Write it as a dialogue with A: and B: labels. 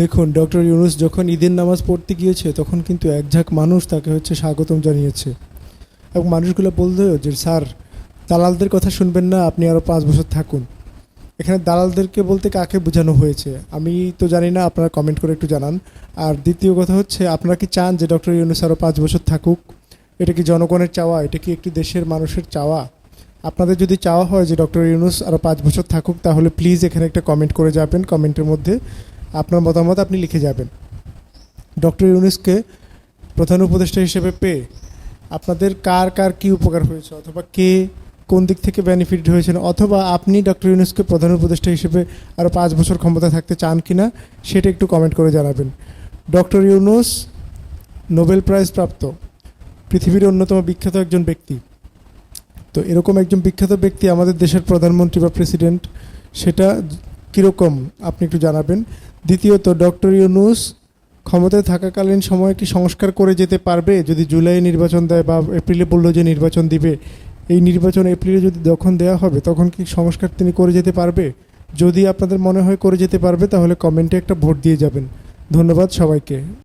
A: দেখুন, ডক্টর ইউনুস যখন ঈদের নামাজ পড়তে গিয়েছে, তখন কিন্তু এক ঝাঁক মানুষ তাকে হচ্ছে স্বাগতম জানিয়েছে। এবং মানুষগুলো বলল, যে স্যার, দালালদের কথা শুনবেন না, আপনি আরও পাঁচ বছর থাকুন। এখানে দালালদেরকে বলতে কাকে বোঝানো হয়েছে? আমি তো জানি না, আপনারা কমেন্ট করে একটু জানান। আর দ্বিতীয় কথা হচ্ছে, আপনারা কি চান যে ডক্টর ইউনুস আরও পাঁচ বছর থাকুক? এটা কি জনগণের চাওয়া? এটা কি একটি দেশের মানুষের চাওয়া? আপনাদের যদি চাওয়া হয় যে ডক্টর ইউনুস আরও পাঁচ বছর থাকুক, তাহলে প্লিজ এখানে একটা কমেন্ট করে যাবেন কমেন্টের মধ্যে। আপনার মতামত আপনি লিখে যাবেন। ডক্টর ইউনুসকে প্রধান উপদেষ্টা হিসেবে পেয়ে আপনাদের কার কার কি উপকার হয়েছে, অথবা কে কোন দিক থেকে বেনিফিট হয়েছেন, অথবা আপনি ডক্টর ইউনুসকে প্রধান উপদেষ্টা হিসেবে আরও পাঁচ বছর ক্ষমতা থাকতে চান কি না সেটা একটু কমেন্ট করে জানাবেন। ডক্টর ইউনুস নোবেল প্রাইজ প্রাপ্ত, পৃথিবীর অন্যতম বিখ্যাত একজন ব্যক্তি। তো এরকম একজন বিখ্যাত ব্যক্তি আমাদের দেশের প্রধানমন্ত্রী বা প্রেসিডেন্ট সেটা কীরকম? আপনি একটু জানাবেন। দ্বিতীয়ত, ডক্টর ইউনুস ক্ষমতায় থাকাকালীন সময় কি সংস্কার করে যেতে পারবে? যদি জুলাই নির্বাচন দেয় বা এপ্রিলে বলল যে নির্বাচন দিবে, এই নির্বাচন এপ্রিলে যদি যখন দেওয়া হবে, তখন কি সংস্কার তিনি করে যেতে পারবে? যদি আপনাদের মনে হয় করে যেতে পারবে, তাহলে কমেন্টে একটা ভোট দিয়ে যাবেন। ধন্যবাদ সবাইকে।